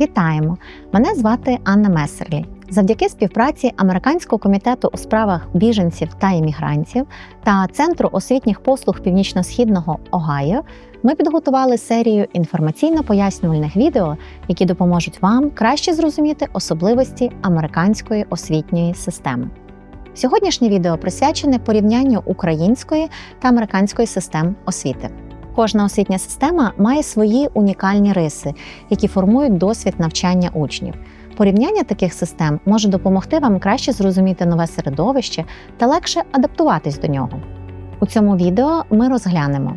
Вітаємо! Мене звати Анна Месерлі. Завдяки співпраці Американського комітету у справах біженців та іммігрантів та Центру освітніх послуг Північно-Східного Огайо ми підготували серію інформаційно-пояснювальних відео, які допоможуть вам краще зрозуміти особливості американської освітньої системи. Сьогоднішнє відео присвячене порівнянню української та американської систем освіти. Кожна освітня система має свої унікальні риси, які формують досвід навчання учнів. Порівняння таких систем може допомогти вам краще зрозуміти нове середовище та легше адаптуватись до нього. У цьому відео ми розглянемо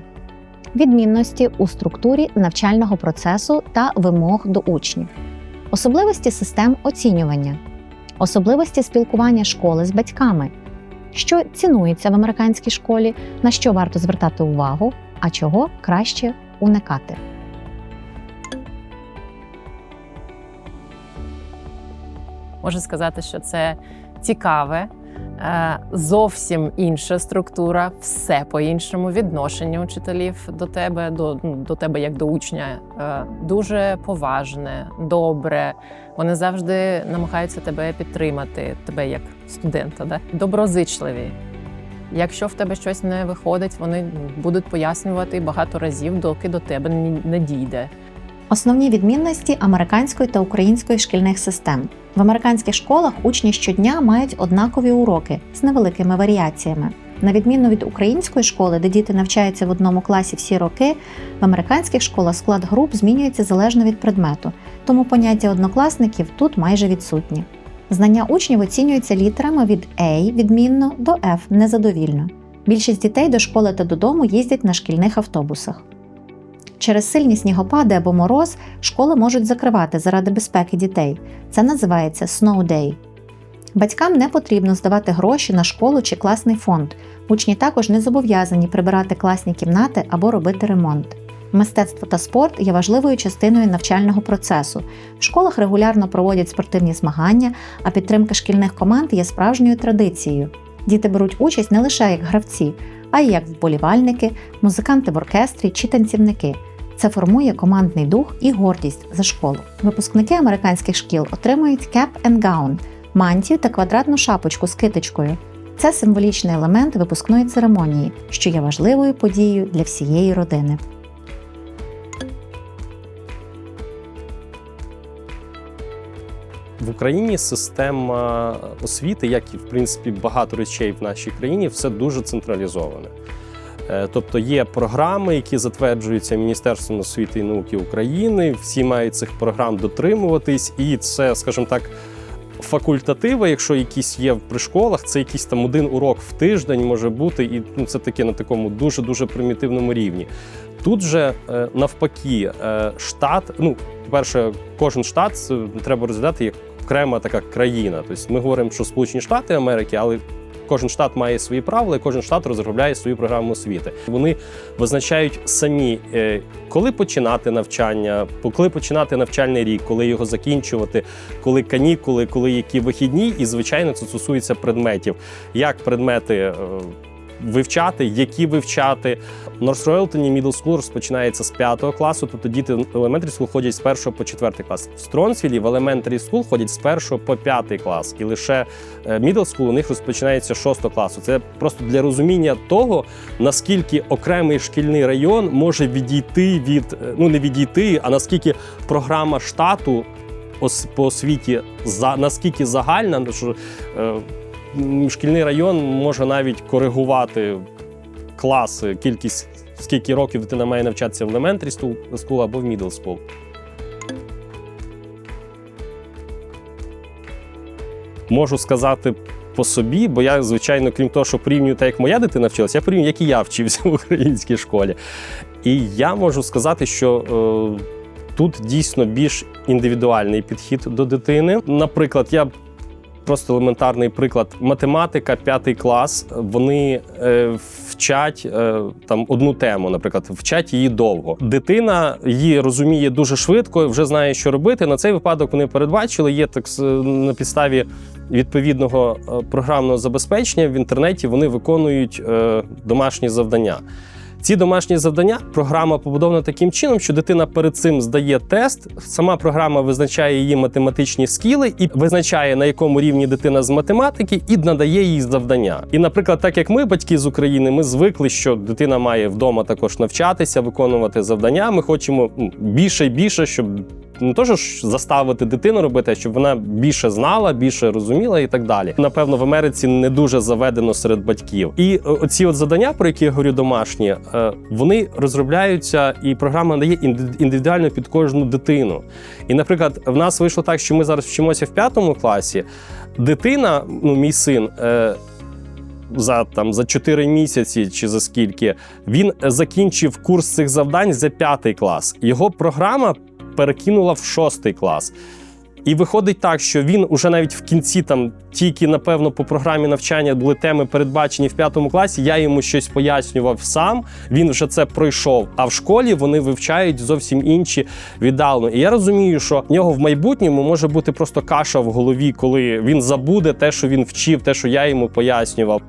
відмінності у структурі навчального процесу та вимог до учнів, особливості систем оцінювання, особливості спілкування школи з батьками, що цінується в американській школі, на що варто звертати увагу, а чого краще уникати. Можу сказати, що це цікаве, е, зовсім інша структура, все по-іншому відношення учителів до тебе, до, ну, до тебе як до учня. е, Дуже поважне, добре. Вони завжди намагаються тебе підтримати, тебе як студента, да? доброзичливі. Якщо в тебе щось не виходить, вони будуть пояснювати багато разів, доки до тебе не- дійде. Основні відмінності американської та української шкільних систем. В американських школах учні щодня мають однакові уроки з невеликими варіаціями. На відміну від української школи, де діти навчаються в одному класі всі роки, в американських школах склад груп змінюється залежно від предмету, тому поняття однокласників тут майже відсутні. Знання учнів оцінюються літерами від A відмінно до F незадовільно. Більшість дітей до школи та додому їздять на шкільних автобусах. Через сильні снігопади або мороз школи можуть закривати заради безпеки дітей. Це називається Snow Day. Батькам не потрібно здавати гроші на школу чи класний фонд. Учні також не зобов'язані прибирати класні кімнати або робити ремонт. Мистецтво та спорт є важливою частиною навчального процесу. В школах регулярно проводять спортивні змагання, а підтримка шкільних команд є справжньою традицією. Діти беруть участь не лише як гравці, а й як вболівальники, музиканти в оркестрі чи танцівники. Це формує командний дух і гордість за школу. Випускники американських шкіл отримують cap and gown – мантію та квадратну шапочку з китичкою. Це символічний елемент випускної церемонії, що є важливою подією для всієї родини. В Україні система освіти, як і в принципі багато речей в нашій країні, все дуже централізоване. Е, Тобто є програми, які затверджуються Міністерством освіти і науки України. Всі мають цих програм дотримуватись, і це, скажімо так, факультативи, якщо якісь є при школах, це якийсь там один урок в тиждень може бути, і ну, це таке на такому дуже дуже примітивному рівні. Тут же е, навпаки, е, штат, ну, по-перше, кожен штат треба розглядати як окрема така країна. Тобто ми говоримо, що Сполучені Штати Америки, але кожен штат має свої правила, кожен штат розробляє свою програму освіти. Вони визначають самі, е, коли починати навчання, коли починати навчальний рік, коли його закінчувати, коли канікули, коли які вихідні, і звичайно це стосується предметів, як предмети. Вивчати, які вивчати. В Норс Ройлтоні Middle School розпочинається з 5 класу, тобто діти в Elementary School ходять з 1 по 4 клас. В Стронсвілі в Elementary School ходять з 1 по 5 клас. І лише е, Middle School у них розпочинається з 6 класу. Це просто для розуміння того, наскільки окремий шкільний район може відійти від, е, ну не відійти, а наскільки програма штату по освіті за наскільки загальна, що е, шкільний район може навіть коригувати класи, кількість, скільки років дитина має навчатися в elementary school- або в middle school. Можу сказати по собі, бо я, звичайно, крім того, що порівнюю так, як моя дитина вчилася, я порівнюю, як і я вчився в українській школі. І я можу сказати, що е, тут дійсно більш індивідуальний підхід до дитини. Наприклад, я просто елементарний приклад: математика, п'ятий клас. Вони е, вчать е, там одну тему, наприклад, вчать її довго. Дитина її розуміє дуже швидко, вже знає, що робити. На цей випадок вони передбачили. Є так на підставі відповідного е, програмного забезпечення в інтернеті. Вони виконують е, домашні завдання. Ці домашні завдання програма побудована таким чином, що дитина перед цим здає тест. Сама програма визначає її математичні скіли і визначає на якому рівні дитина з математики, і надає їй завдання. І, наприклад, так як ми, батьки з України, ми звикли, що дитина має вдома також навчатися, виконувати завдання. Ми хочемо більше і більше, щоб не то, що заставити дитину робити, а щоб вона більше знала, більше розуміла і так далі. Напевно, в Америці не дуже заведено серед батьків. І е, оці от завдання, про які я говорю, домашні, е, вони розробляються, і програма дає індивідуально під кожну дитину. І, наприклад, в нас вийшло так, що ми зараз вчимося в п'ятому класі. Дитина, ну мій син. е, За там за 4 місяці чи за скільки він закінчив курс цих завдань за п'ятий клас. Його програма перекинула в шостий клас. І виходить так, що він уже навіть в кінці, там тільки напевно по програмі навчання були теми передбачені в п'ятому класі. Я йому щось пояснював сам. Він вже це пройшов. А в школі вони вивчають зовсім інші віддалено. І я розумію, що в нього в майбутньому може бути просто каша в голові, коли він забуде те, що він вчив, те, що я йому пояснював.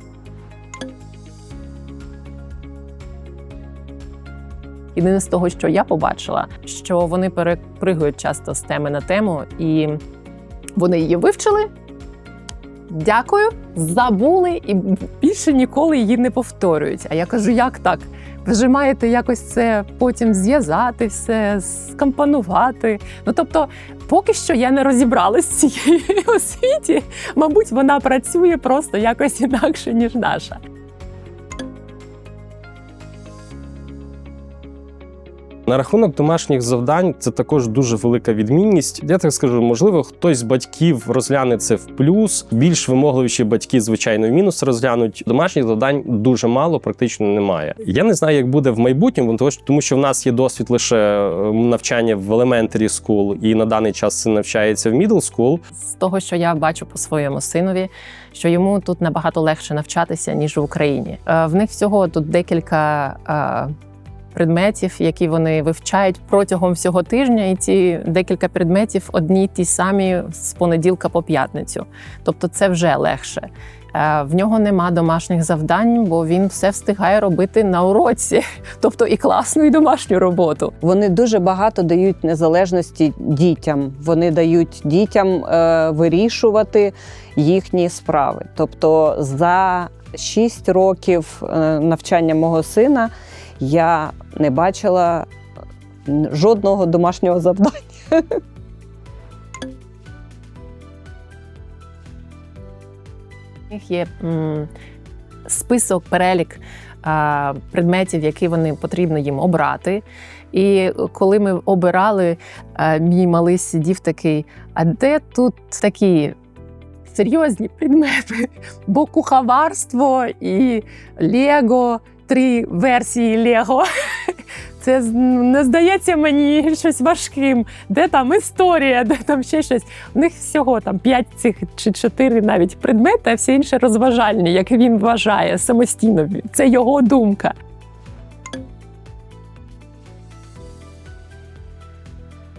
Єдине з того, що я побачила, що вони перепригують часто з теми на тему, і вони її вивчили. Дякую, забули і більше ніколи її не повторюють. А я кажу, як так? Ви ж маєте якось це потім зв'язати, все скомпонувати. Ну тобто, поки що я не розібралась з цією освіті. Мабуть, вона працює просто якось інакше, ніж наша. На рахунок домашніх завдань це також дуже велика відмінність. Я так скажу, можливо, хтось з батьків розгляне це в плюс. Більш вимогливіші батьки, звичайно, в мінус розглянуть. Домашніх завдань дуже мало, практично немає. Я не знаю, як буде в майбутньому, тому що- в нас є досвід лише е, навчання в elementary school, і на даний час син навчається в middle school. з того, що я бачу по своєму синові, що йому тут набагато легше навчатися ніж в Україні. Е, В них всього тут декілька е, предметів, які вони вивчають протягом всього тижня, і ці декілька предметів одні й ті самі з понеділка по п'ятницю. Тобто, це вже легше. Е, В нього нема домашніх завдань, бо він все встигає робити на уроці, тобто і класну, і домашню роботу. Вони дуже багато дають незалежності дітям. Вони дають дітям е, вирішувати їхні справи. Тобто, за 6 років е, навчання мого сина я не бачила жодного домашнього завдання. У них є список, перелік предметів, які вони потрібно їм обрати. І коли ми обирали, а, мій малий сидів такий: а де тут такі серйозні предмети? Бо куховарство і Лего, три версії Лего. Це не здається мені щось важким. Де там історія, де там ще щось. У них всього там п'ять цих чи чотири навіть предмети, а всі інші розважальні, як він вважає самостійно. Це його думка.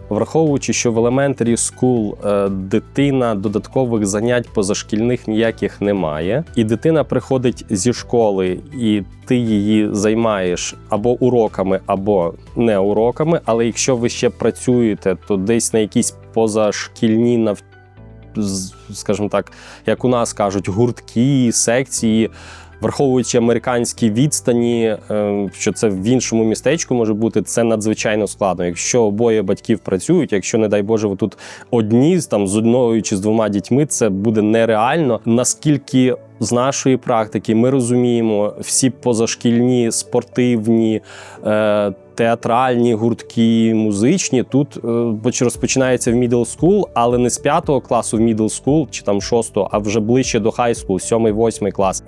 Враховуючи, що в elementary school е, дитина додаткових занять позашкільних ніяких немає, і дитина приходить зі школи, і ти її займаєш або уроками, або не уроками. Але якщо ви ще працюєте, то десь на якісь позашкільні нав... з- скажімо так, як у нас кажуть, гуртки, секції. Враховуючи американські відстані, е, що це в іншому містечку може бути, це надзвичайно складно. Якщо обоє батьків працюють, якщо, не дай Боже, ви тут одні з там з одною чи з двома дітьми, це буде нереально. Наскільки з нашої практики ми розуміємо всі позашкільні спортивні. Е, Театральні гуртки, музичні тут е, поч- розпочинається в middle school, але не з п'ятого класу в middle school чи там шостого, а вже ближче до high school, сьомий, восьмий клас.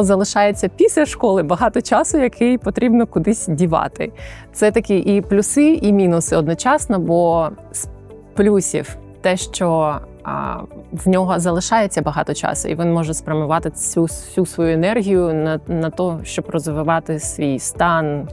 Залишається після школи багато часу, який потрібно кудись дівати. Це такі і плюси, і мінуси одночасно, бо з плюсів те, що а, в нього залишається багато часу, і він може спрямувати цю всю свою енергію на, на те, щоб розвивати свій стан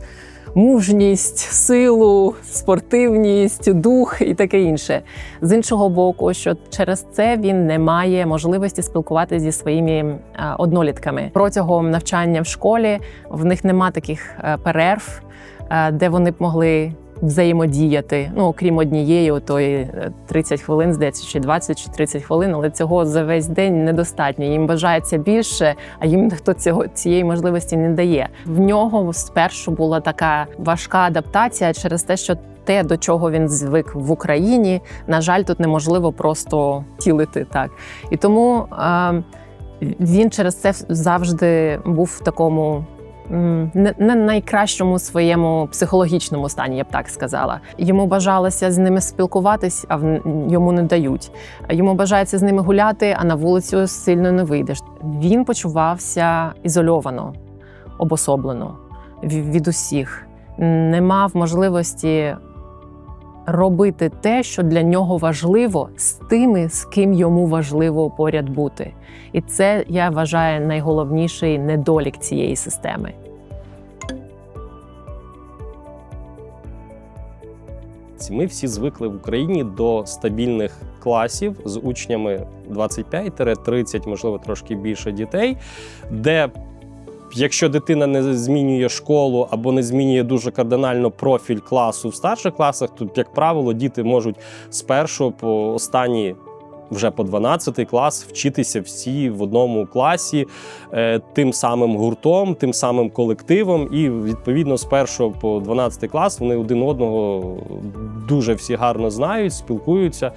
мужність, силу, спортивність, дух і таке інше. З іншого боку, що через це він не має можливості спілкуватися зі своїми е, однолітками протягом навчання в школі. В них нема таких е, перерв, е, де вони б могли. Взаємодіяти, ну окрім однієї, отої е, 30 хвилин, здається, чи 20 чи 30 хвилин, але цього за весь день недостатньо. Їм бажається більше, а їм ніхто цього цієї можливості не дає. В нього спершу була така важка адаптація через те, що те, до чого він звик в Україні, на жаль, тут неможливо просто тілити так. І тому е, він через це завжди був в такому. Не, найкращому своєму психологічному стані, я б так сказала. Йому бажалося з ними спілкуватись, а йому не дають. Йому бажається з ними гуляти, а на вулицю сильно не вийдеш. Він почувався ізольовано, обособлено від усіх, не мав можливості робити те, що для нього важливо, з тими, з ким йому важливо поряд бути. І це я вважаю найголовніший недолік цієї системи. Ми всі звикли в Україні до стабільних класів з учнями 25-30, можливо, трошки більше дітей, де якщо дитина не змінює школу або не змінює дуже кардинально профіль класу в старших класах, то, як правило, діти можуть з першого по останній. Вже по 12 клас вчитися всі в одному класі е, тим самим гуртом, тим самим колективом, і відповідно з першого по 12 клас вони один одного дуже всі гарно знають, спілкуються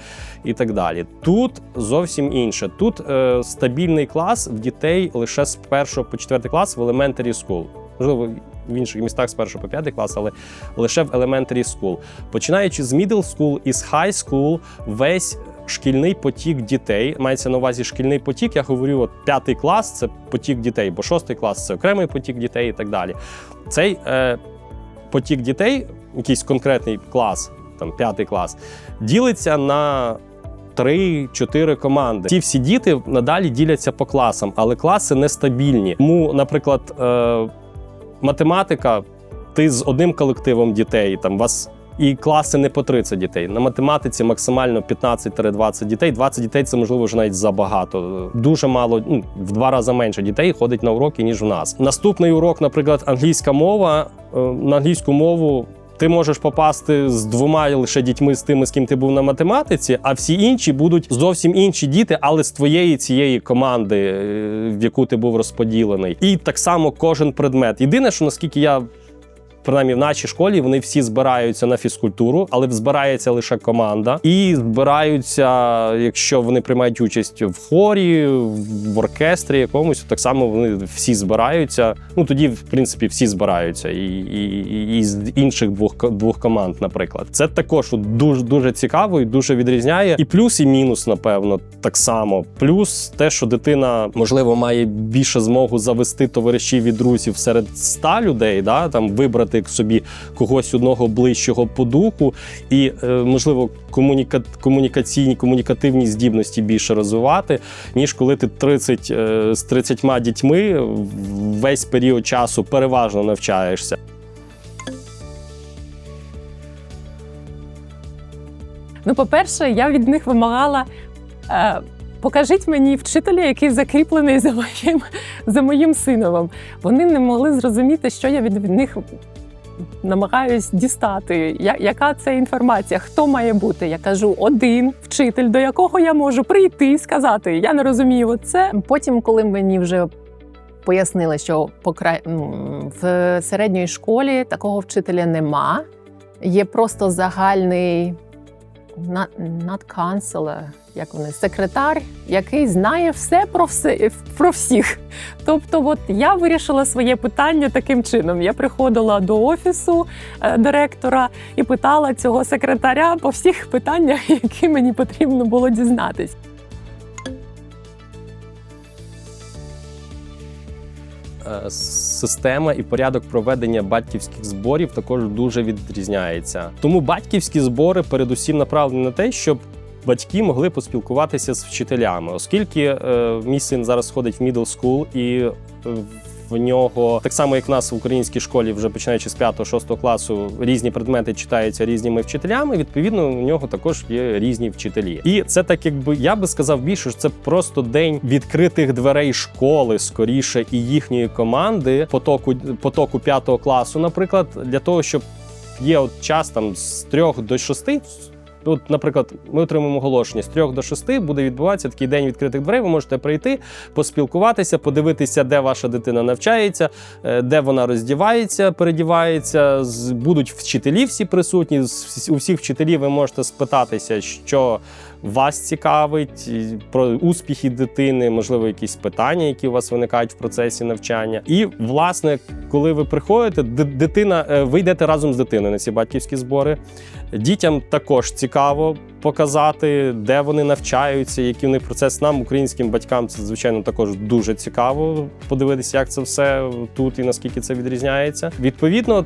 і так далі. Тут зовсім інше. Тут е, стабільний клас в дітей лише з першого по 4 клас в elementary school. Можливо, в інших містах з першого по 5 клас, але лише в elementary school. Починаючи з middle school і з high school, весь шкільний потік дітей. Мається на увазі шкільний потік. Я говорю, от п'ятий клас це потік дітей, бо шостий клас це окремий потік дітей і так далі. Цей е, потік дітей, якийсь конкретний клас, там п'ятий клас, ділиться на. Три-чотири команди. Ті всі діти надалі діляться по класам, але класи нестабільні. Тому, наприклад, е, математика, ти з одним колективом дітей, там вас і класи не по 30 дітей. На математиці максимально 15-20 дітей. 20 дітей це можливо вже навіть забагато. Дуже мало, ну, в два рази менше дітей ходить на уроки, ніж у нас. Наступний урок, наприклад, англійська мова. Е, На англійську мову. Ти можеш попасти з двома лише дітьми з тими, з ким ти був на математиці, а всі інші будуть зовсім інші діти, але з твоєї цієї команди, е, в яку ти був розподілений. І так само кожен предмет. Єдине, що наскільки я принаймні в нашій школі вони всі збираються на фізкультуру, але збирається лише команда. І збираються, якщо вони приймають участь в хорі, в оркестрі якомусь, так само вони всі збираються. Ну тоді, в принципі, всі збираються, і, і, і, з інших двох двох команд, наприклад. Це також дуже дуже цікаво і дуже відрізняє. І плюс, і мінус, напевно, так само. Плюс те, що дитина можливо має більше змогу завести товаришів і друзів серед ста людей, да там вибрати собі когось одного ближчого по духу, і е, можливо комуніка... комунікаційні комунікативні здібності більше розвивати, ніж коли ти 30 е, з 30 дітьми весь період часу переважно навчаєшся. Ну, по-перше, я від них вимагала. Е, Покажіть мені вчителя, який закріплений за моїм, за моїм синовом. Вони не могли зрозуміти, що я від них намагаюсь дістати. Я, яка це інформація? Хто має бути? Я кажу, один вчитель, до якого я можу прийти і сказати. Я не розумію це. Потім, коли мені вже пояснили, що покра... в середній школі такого вчителя нема. Є просто загальний not, counselor, як вони, секретар, який знає все про все про всіх. Тобто, от я вирішила своє питання таким чином. Я приходила до офісу е, директора і питала цього секретаря по всіх питаннях, які мені потрібно було дізнатись. Система і порядок проведення батьківських зборів також дуже відрізняється. Тому батьківські збори передусім направлені на те, щоб батьки могли поспілкуватися з вчителями, оскільки е, мій син зараз ходить в middle school і е, в нього так само, як в нас в українській школі, вже починаючи з 5-6 класу, різні предмети читаються різними вчителями. Відповідно, у нього також є різні вчителі. І це так, якби я би сказав більше, що це просто день відкритих дверей школи, скоріше, і їхньої команди потоку потоку 5 класу, наприклад, для того, щоб є от час там з 3 до 6, От, наприклад, ми отримаємо оголошення з 3 до 6 буде відбуватися такий день відкритих дверей. Ви можете прийти, поспілкуватися, подивитися, де ваша дитина навчається, е, де вона роздівається, передівається. Будуть вчителі всі присутні. У всіх вчителів ви можете спитатися, що вас цікавить, про успіхи дитини, можливо, якісь питання, які у вас виникають в процесі навчання. І, власне, коли ви приходите, ди- дитина, е, ви йдете разом з дитиною на ці батьківські збори. Дітям також цікаво показати, де вони навчаються, який у них процес. Нам, українським батькам, це звичайно також дуже цікаво подивитися, як це все тут і наскільки це відрізняється. Відповідно.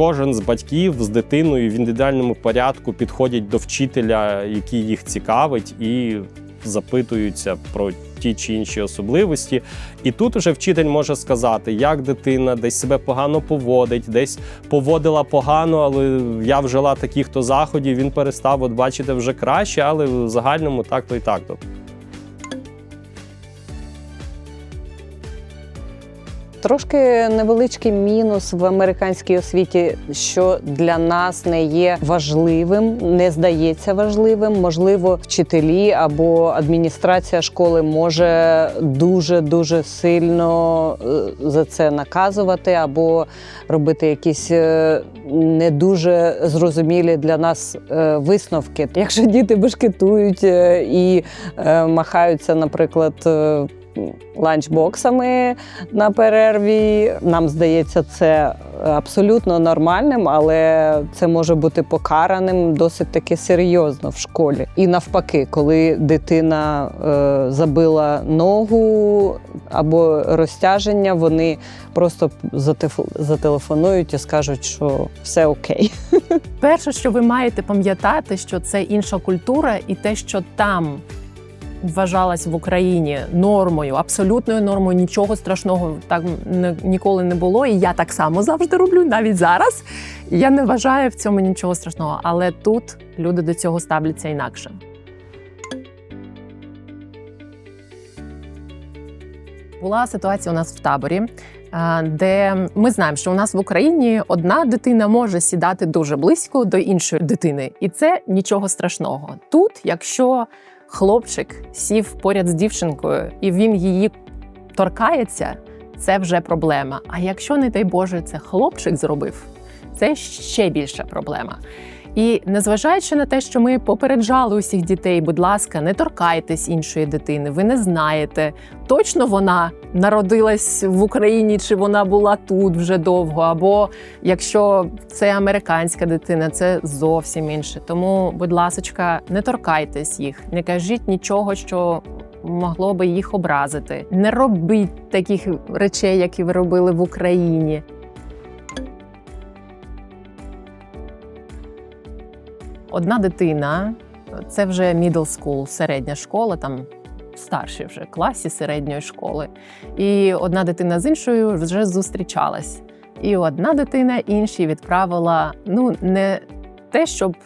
Кожен з батьків з дитиною в індивідуальному порядку підходять до вчителя, який їх цікавить, і запитуються про ті чи інші особливості. І тут уже вчитель може сказати, як дитина десь себе погано поводить, десь поводила погано, але я вжила таких-то заходів, він перестав, от бачите, вже краще, але в загальному так-то і так-то. Трошки невеличкий мінус в американській освіті, що для нас не є важливим, не здається важливим. Можливо, вчителі або адміністрація школи може дуже дуже сильно е, за це наказувати, або робити якісь е, не дуже зрозумілі для нас е, висновки. Якщо діти бешкетують і махаються, наприклад. Е, Ланчбоксами на перерві. Нам здається, це абсолютно нормальним, але це може бути покараним досить таки серйозно в школі. І навпаки, коли дитина е, забила ногу або розтяження, вони просто зателефонують і скажуть, що все окей. Перше, що ви маєте пам'ятати, що це інша культура, і те, що там вважалось в Україні нормою, абсолютною нормою, нічого страшного так ніколи не було. І я так само завжди роблю, навіть зараз. Я не вважаю в цьому нічого страшного, але тут люди до цього ставляться інакше. Була ситуація у нас в таборі, де ми знаємо, що у нас в Україні одна дитина може сідати дуже близько до іншої дитини, і це нічого страшного. Тут, якщо хлопчик сів поряд з дівчинкою і він її торкається, це вже проблема. А якщо, не дай Боже, це хлопчик зробив, це ще більша проблема. І незважаючи на те, що ми попереджали усіх дітей, будь ласка, не торкайтесь іншої дитини, ви не знаєте, точно вона народилась в Україні, чи вона була тут вже довго, або якщо це американська дитина, це зовсім інше. Тому, будь ласочка, не торкайтесь їх, не кажіть нічого, що могло би їх образити. Не робіть таких речей, які ви робили в Україні. Одна дитина, це вже middle school, середня школа, там старші вже класі середньої школи. І одна дитина з іншою вже зустрічалась. І одна дитина іншій відправила ну не те, щоб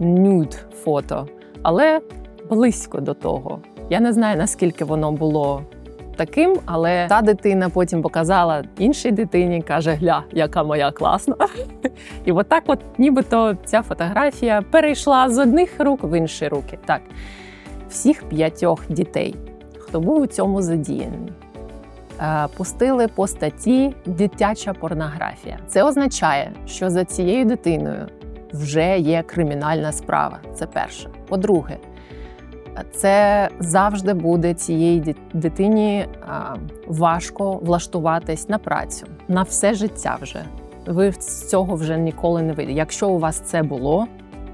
нюд фото, але близько до того. Я не знаю, наскільки воно було таким, але та дитина потім показала іншій дитині, каже: Гля, яка моя класна. І от так, от нібито ця фотографія перейшла з одних рук в інші руки. Так, всіх п'ятьох дітей, хто був у цьому задіяний, е, пустили по статті дитяча порнографія. Це означає, що за цією дитиною вже є кримінальна справа. Це перше. По-друге, це завжди буде цієї дитині важко влаштуватись на працю на все життя вже. Ви з цього вже ніколи не вийдете. Якщо у вас це було,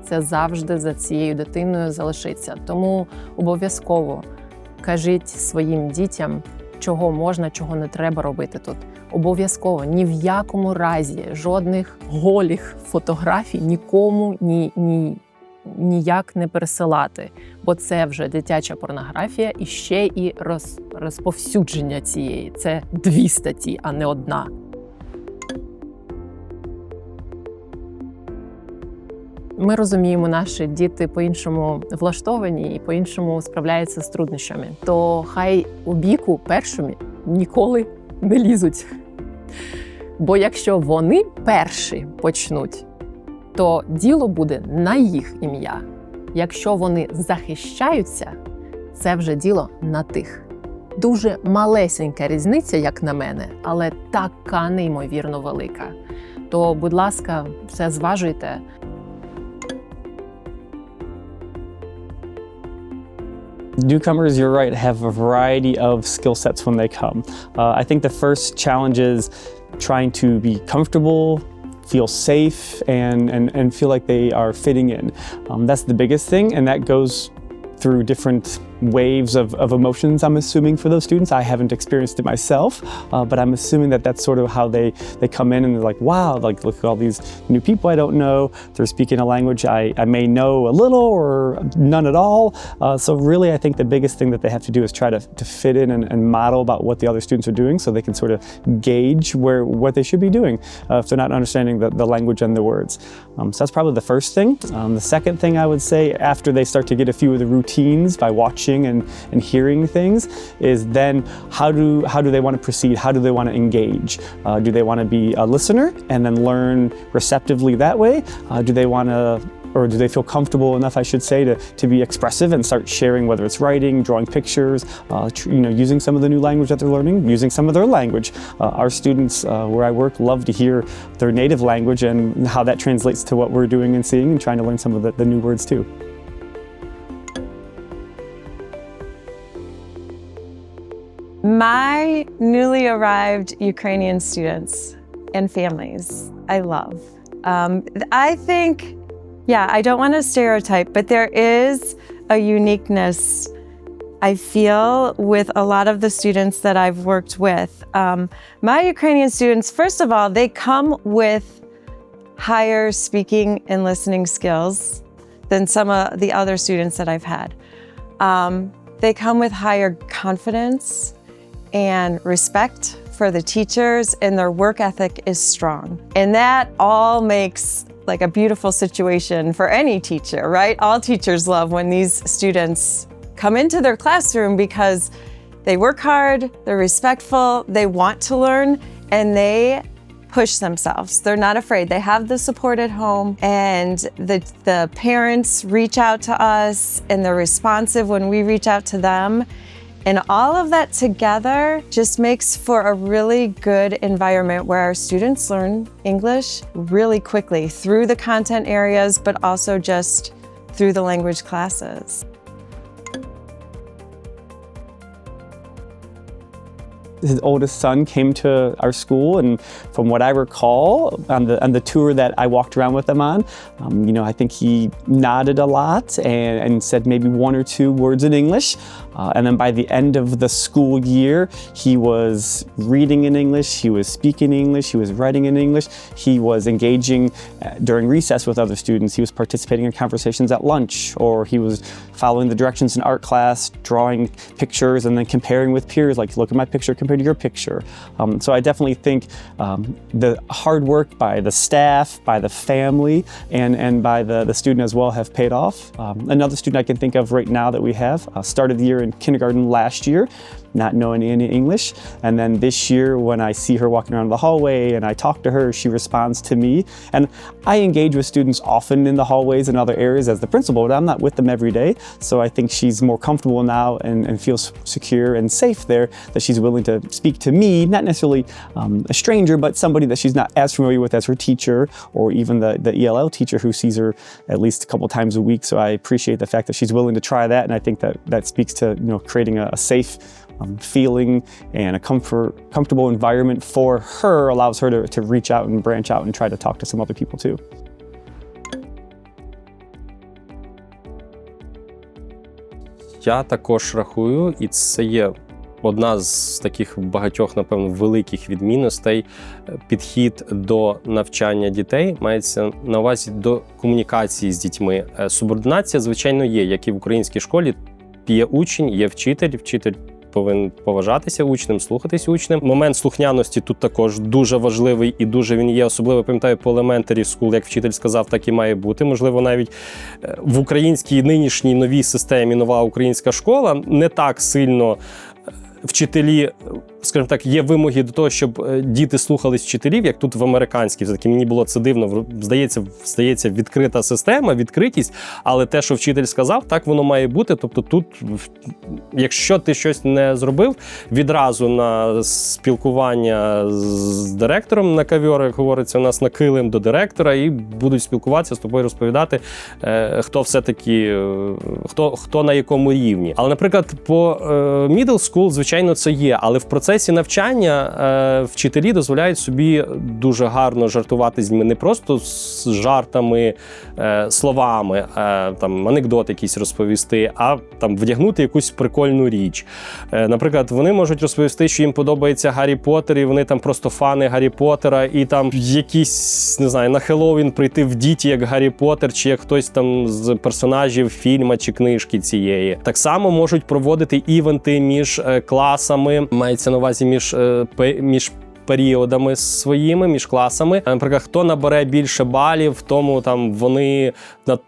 це завжди за цією дитиною залишиться. Тому обов'язково кажіть своїм дітям, чого можна, чого не треба робити тут. Обов'язково ні в якому разі жодних голих фотографій нікому ні, ні ніяк не пересилати, бо це вже дитяча порнографія і ще і роз, розповсюдження цієї. Це дві статті, а не одна. Ми розуміємо, наші діти по-іншому влаштовані і по-іншому справляються з труднощами. То хай у біку першими ніколи не лізуть. Бо якщо вони перші почнуть, то діло буде на їх ім'я. Якщо вони захищаються, це вже діло на тих. Дуже малесенька різниця, як на мене, але така неймовірно велика. То, будь ласка, все зважуйте. Newcomers, you're right, have a variety of skill sets when they come. Uh, I think the first challenge is trying to be comfortable, feel safe, and, and, and feel like they are fitting in. Um, that's the biggest thing, and that goes through different waves of, of emotions, I'm assuming, for those students. I haven't experienced it myself, uh, but I'm assuming that that's sort of how they, they come in and they're like, wow, like look at all these new people I don't know. They're speaking a language I, I may know a little or none at all. Uh, so, really, I think the biggest thing that they have to do is try to, to fit in and, and model about what the other students are doing so they can sort of gauge where what they should be doing uh, if they're not understanding the, the language and the words. Um, so, that's probably the first thing. Um, the second thing I would say after they start to get a few of the routines by watching and, and hearing things is then how do how do they want to proceed? How do they want to engage? Uh, do they want to be a listener and then learn receptively that way? Uh, do they want to or do they feel comfortable enough, I should say, to, to be expressive and start sharing whether it's writing, drawing pictures, uh, you know, using some of the new language that they're learning, using some of their language. Uh, our students uh, where I work love to hear their native language and how that translates to what we're doing and seeing and trying to learn some of the, the new words too. My newly arrived Ukrainian students and families, I love. Um, I think, yeah, I don't want to stereotype, but there is a uniqueness I feel with a lot of the students that I've worked with. Um, my Ukrainian students, first of all, they come with higher speaking and listening skills than some of the other students that I've had. Um, they come with higher confidence and respect for the teachers, and their work ethic is strong. And that all makes like a beautiful situation for any teacher, right? All teachers love when these students come into their classroom because they work hard, they're respectful, they want to learn, and they push themselves. They're not afraid. They have the support at home, and the, the parents reach out to us, and they're responsive when we reach out to them. And all of that together just makes for a really good environment where our students learn English really quickly through the content areas, but also just through the language classes. his oldest son came to our school, and from what I recall on the on the tour that I walked around with him on, um, you know, I think he nodded a lot and, and said maybe one or two words in English. Uh, and then by the end of the school year, he was reading in English, he was speaking English, he was writing in English, he was engaging uh, during recess with other students, he was participating in conversations at lunch, or he was following the directions in art class, drawing pictures, and then comparing with peers, like look at my picture compared to your picture. Um, so I definitely think um, the hard work by the staff, by the family, and, and by the, the student as well have paid off. Um, another student I can think of right now that we have uh, started the year in kindergarten last year, not knowing any English. And then this year, when I see her walking around the hallway and I talk to her, she responds to me. And I engage with students often in the hallways and other areas as the principal, but I'm not with them every day. So I think she's more comfortable now and, and feels secure and safe there that she's willing to speak to me, not necessarily um, a stranger, but somebody that she's not as familiar with as her teacher or even the, the ELL teacher who sees her at least a couple times a week. So I appreciate the fact that she's willing to try that. And I think that that speaks to you know creating a, a safe um, feeling and a comfort, comfortable environment for her allows her to, to reach out and branch out and try to talk to some other people too. Я також рахую, і це є одна з таких багатьох, напевно, великих відмінностей підхід до навчання дітей мається на увазі до комунікації з дітьми. Е, Субординація, звичайно, є, як і в українській школі. Є учень, є вчитель, вчитель. Повинен поважатися учнем, слухатись учнем. Момент слухняності тут також дуже важливий і дуже він є. Особливо пам'ятаю по елементарі school, як вчитель сказав, так і має бути. Можливо, навіть е, в українській нинішній новій системі нова українська школа не так сильно вчителі, скажімо так, є вимоги до того, щоб е, діти слухались вчителів, як тут в американській. Все-таки мені було це дивно. Здається, здається, відкрита система, відкритість, але те, що вчитель сказав, так воно має бути. Тобто, тут, якщо ти щось не зробив, відразу на спілкування з директором на кавьор, як говориться, у нас на килим до директора, і будуть спілкуватися з тобою, розповідати, е, хто все-таки е, хто, хто на якому рівні. Але, наприклад, по middle school, звичайно, це є. Але в процесі навчання е, вчителі дозволяють собі дуже гарно жартувати з ними не просто з жартами, е, словами, е, там анекдот якийсь розповісти, а там вдягнути якусь прикольну річ. Наприклад, вони можуть розповісти, що їм подобається Гаррі Поттер, і вони там просто фани Гаррі Поттера, і там якісь не знаю на Хеллоуін прийти в діті як Гаррі Поттер, чи як хтось там з персонажів фільма чи книжки цієї. Так само можуть проводити івенти між е, класами, мається на увазі між, е, між періодами своїми між класами. Наприклад, хто набере більше балів, тому там вони на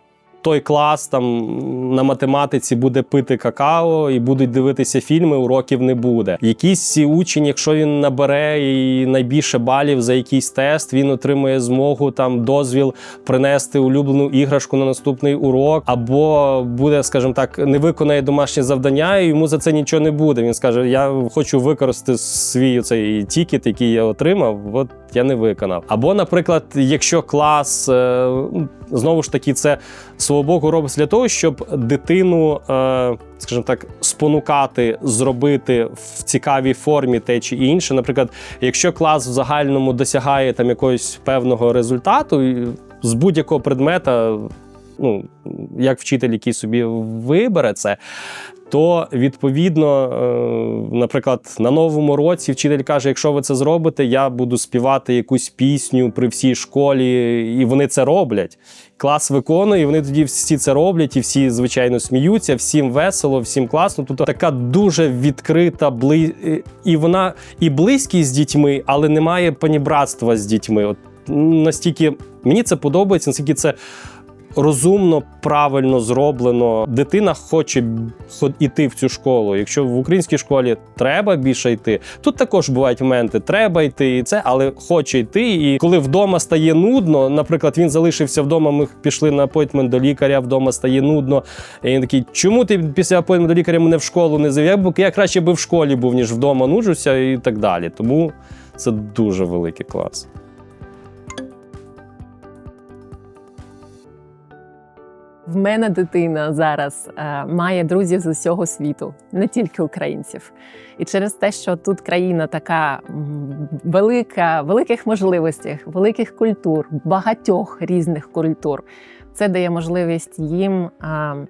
той клас там на математиці буде пити какао і будуть дивитися фільми, уроків не буде. Якийсь учень, якщо він набере і найбільше балів за якийсь тест, він отримує змогу там дозвіл принести улюблену іграшку на наступний урок, або буде, скажімо так, не виконає домашнє завдання, і йому за це нічого не буде. Він скаже: Я хочу використати свій цей тікет, який я отримав. От я не виконав. Або, наприклад, якщо клас е, знову ж таки, це свого боку робиться для того, щоб дитину, е, скажімо так, спонукати зробити в цікавій формі те чи інше. Наприклад, якщо клас в загальному досягає там якогось певного результату з будь-якого предмета, ну як вчитель, який собі вибере це. То відповідно, е, наприклад, на новому році вчитель каже: якщо ви це зробите, я буду співати якусь пісню при всій школі, і вони це роблять. Клас виконує, і вони тоді всі це роблять, і всі, звичайно, сміються, всім весело, всім класно. Тобто така дуже відкрита, бли... і вона і близькість з дітьми, але немає панібратства з дітьми. От настільки мені це подобається, наскільки це розумно, правильно зроблено. Дитина хоче іти в цю школу. Якщо в українській школі треба більше йти, тут також бувають моменти, треба йти і це, але хоче йти. І коли вдома стає нудно, наприклад, він залишився вдома. Ми пішли на апойтмент до лікаря, вдома стає нудно. І він такий, чому ти після апойтменту до лікаря мене в школу не завів? Я краще би в школі був, ніж вдома нуджуся і так далі. Тому це дуже великий клас. В мене дитина зараз е, має друзів з усього світу, не тільки українців. І через те, що тут країна така велика, великих можливостей, великих культур, багатьох різних культур, це дає можливість їм. е,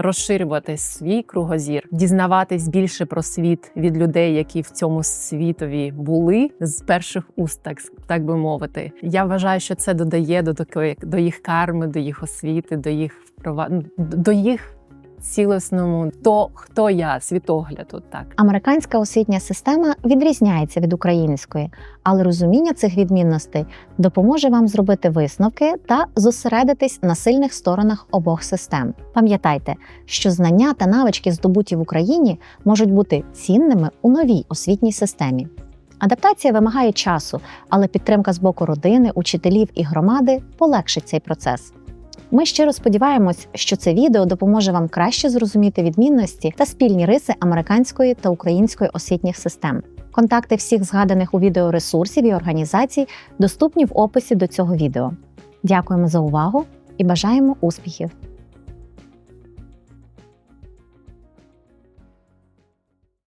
Розширювати свій кругозір, дізнаватись більше про світ від людей, які в цьому світові були з перших уст, так, так би мовити. Я вважаю, що це додає до такої до їх карми, до їх освіти, до їх вправа ну, до їх цілісному то, хто я, світогляду. Так Американська освітня система відрізняється від української, але розуміння цих відмінностей допоможе вам зробити висновки та зосередитись на сильних сторонах обох систем. Пам'ятайте, що знання та навички, здобуті в Україні, можуть бути цінними у новій освітній системі. Адаптація вимагає часу, але підтримка з боку родини, учителів і громади полегшить цей процес. Ми щиро сподіваємось, що це відео допоможе вам краще зрозуміти відмінності та спільні риси американської та української освітніх систем. Контакти всіх згаданих у відео ресурсів і організацій доступні в описі до цього відео. Дякуємо за увагу і бажаємо успіхів!